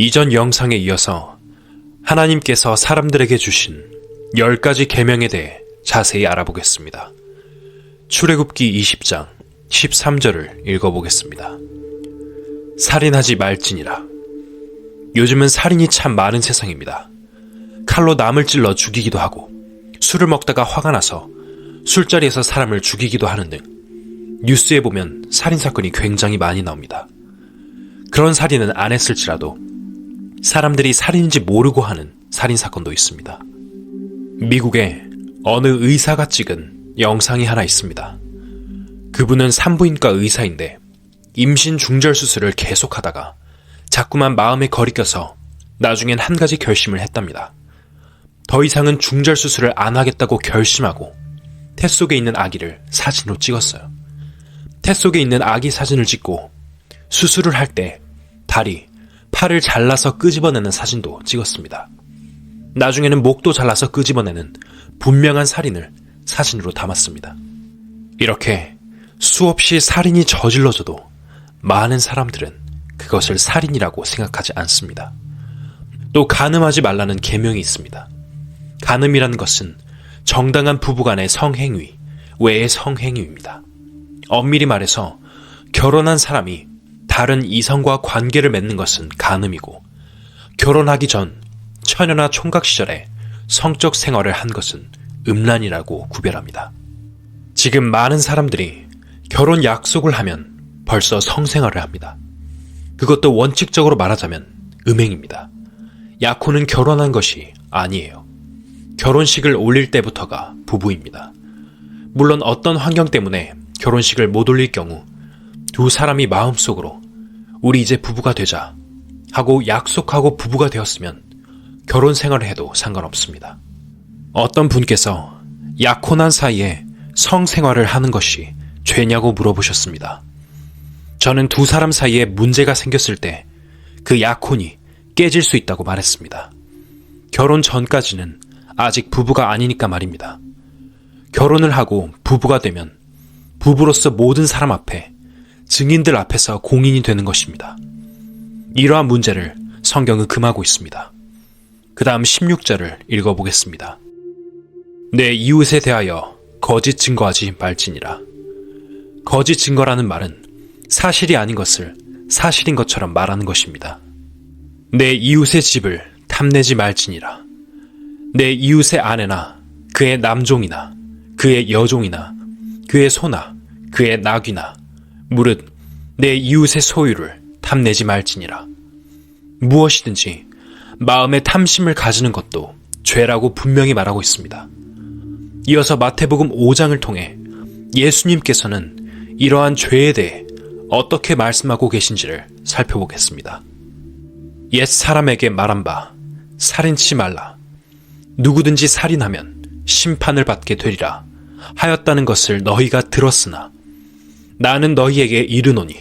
이전 영상에 이어서 하나님께서 사람들에게 주신 10가지 계명에 대해 자세히 알아보겠습니다. 출애굽기 20장 13절을 읽어보겠습니다. 살인하지 말지니라. 요즘은 살인이 참 많은 세상입니다. 칼로 남을 찔러 죽이기도 하고 술을 먹다가 화가 나서 술자리에서 사람을 죽이기도 하는 등 뉴스에 보면 살인 사건이 굉장히 많이 나옵니다. 그런 살인은 안 했을지라도 사람들이 살인인지 모르고 하는 살인 사건도 있습니다. 미국에 어느 의사가 찍은 영상이 하나 있습니다. 그분은 산부인과 의사인데 임신 중절 수술을 계속하다가 자꾸만 마음에 거리 껴서 나중엔 한 가지 결심을 했답니다. 더 이상은 중절 수술을 안 하겠다고 결심하고 태 속에 있는 아기를 사진으로 찍었어요. 태 속에 있는 아기 사진을 찍고 수술을 할 때 다리, 팔을 잘라서 끄집어내는 사진도 찍었습니다. 나중에는 목도 잘라서 끄집어내는 분명한 살인을 사진으로 담았습니다. 이렇게 수없이 살인이 저질러져도 많은 사람들은 그것을 살인이라고 생각하지 않습니다. 또 간음하지 말라는 계명이 있습니다. 간음이라는 것은 정당한 부부간의 성행위 외의 성행위입니다. 엄밀히 말해서 결혼한 사람이 다른 이성과 관계를 맺는 것은 간음이고 결혼하기 전 처녀나 총각 시절에 성적 생활을 한 것은 음란이라고 구별합니다. 지금 많은 사람들이 결혼 약속을 하면 벌써 성생활을 합니다. 그것도 원칙적으로 말하자면 음행입니다. 약혼은 결혼한 것이 아니에요. 결혼식을 올릴 때부터가 부부입니다. 물론 어떤 환경 때문에 결혼식을 못 올릴 경우 두 사람이 마음속으로 우리 이제 부부가 되자 하고 약속하고 부부가 되었으면 결혼 생활을 해도 상관없습니다. 어떤 분께서 약혼한 사이에 성생활을 하는 것이 죄냐고 물어보셨습니다. 저는 두 사람 사이에 문제가 생겼을 때 그 약혼이 깨질 수 있다고 말했습니다. 결혼 전까지는 아직 부부가 아니니까 말입니다. 결혼을 하고 부부가 되면 부부로서 모든 사람 앞에 증인들 앞에서 공인이 되는 것입니다. 이러한 문제를 성경은 금하고 있습니다. 그 다음 16절을 읽어보겠습니다. 내 이웃에 대하여 거짓 증거하지 말지니라. 거짓 증거라는 말은 사실이 아닌 것을 사실인 것처럼 말하는 것입니다. 내 이웃의 집을 탐내지 말지니라. 내 이웃의 아내나 그의 남종이나 그의 여종이나 그의 소나 그의 낙이나 무릇 내 이웃의 소유를 탐내지 말지니라. 무엇이든지 마음의 탐심을 가지는 것도 죄라고 분명히 말하고 있습니다. 이어서 마태복음 5장을 통해 예수님께서는 이러한 죄에 대해 어떻게 말씀하고 계신지를 살펴보겠습니다. 옛 사람에게 말한 바 살인치 말라. 누구든지 살인하면 심판을 받게 되리라 하였다는 것을 너희가 들었으나 나는 너희에게 이르노니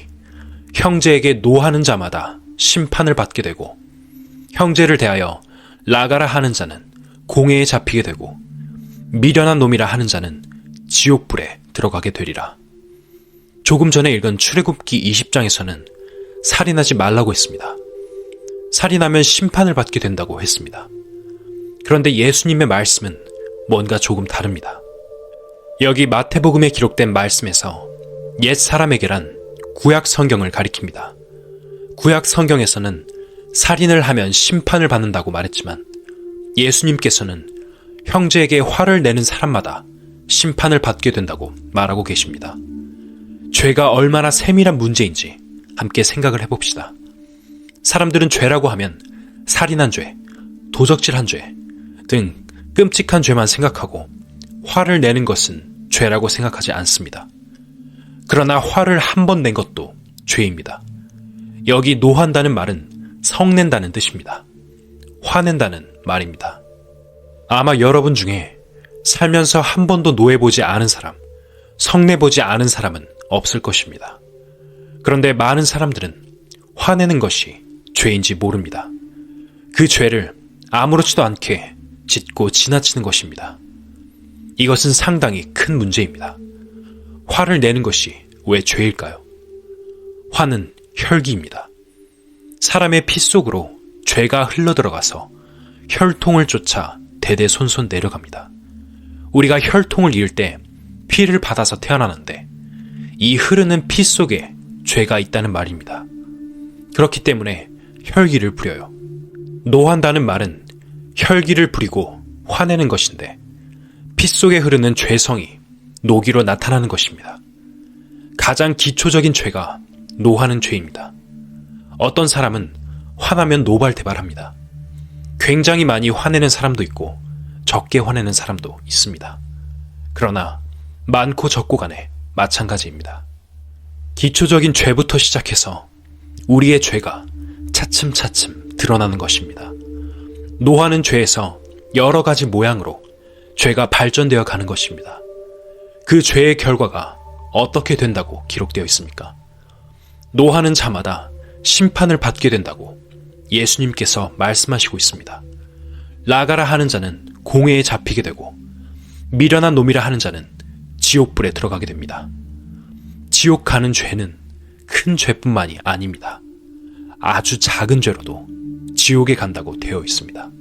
형제에게 노하는 자마다 심판을 받게 되고 형제를 대하여 라가라 하는 자는 공회에 잡히게 되고 미련한 놈이라 하는 자는 지옥불에 들어가게 되리라. 조금 전에 읽은 출애굽기 20장에서는 살인하지 말라고 했습니다. 살인하면 심판을 받게 된다고 했습니다. 그런데 예수님의 말씀은 뭔가 조금 다릅니다. 여기 마태복음에 기록된 말씀에서 옛 사람에게란 구약 성경을 가리킵니다. 구약 성경에서는 살인을 하면 심판을 받는다고 말했지만 예수님께서는 형제에게 화를 내는 사람마다 심판을 받게 된다고 말하고 계십니다. 죄가 얼마나 세밀한 문제인지 함께 생각을 해봅시다. 사람들은 죄라고 하면 살인한 죄, 도적질한 죄 등 끔찍한 죄만 생각하고 화를 내는 것은 죄라고 생각하지 않습니다. 그러나 화를 한 번 낸 것도 죄입니다. 여기 노한다는 말은 성낸다는 뜻입니다. 화낸다는 말입니다. 아마 여러분 중에 살면서 한 번도 노해보지 않은 사람, 성내보지 않은 사람은 없을 것입니다. 그런데 많은 사람들은 화내는 것이 죄인지 모릅니다. 그 죄를 아무렇지도 않게 짓고 지나치는 것입니다. 이것은 상당히 큰 문제입니다. 화를 내는 것이 왜 죄일까요? 화는 혈기입니다. 사람의 피 속으로 죄가 흘러들어가서 혈통을 쫓아 대대손손 내려갑니다. 우리가 혈통을 잃을 때 피를 받아서 태어나는데 이 흐르는 피 속에 죄가 있다는 말입니다. 그렇기 때문에 혈기를 부려요. 노한다는 말은 혈기를 부리고 화내는 것인데 피 속에 흐르는 죄성이 노기로 나타나는 것입니다. 가장 기초적인 죄가 노하는 죄입니다. 어떤 사람은 화나면 노발대발합니다. 굉장히 많이 화내는 사람도 있고 적게 화내는 사람도 있습니다. 그러나 많고 적고 간에 마찬가지입니다. 기초적인 죄부터 시작해서 우리의 죄가 차츰차츰 드러나는 것입니다. 노하는 죄에서 여러 가지 모양으로 죄가 발전되어 가는 것입니다. 그 죄의 결과가 어떻게 된다고 기록되어 있습니까? 노하는 자마다 심판을 받게 된다고 예수님께서 말씀하시고 있습니다. 라가라 하는 자는 공회에 잡히게 되고 미련한 놈이라 하는 자는 지옥불에 들어가게 됩니다. 지옥 가는 죄는 큰 죄뿐만이 아닙니다. 아주 작은 죄로도 지옥에 간다고 되어 있습니다.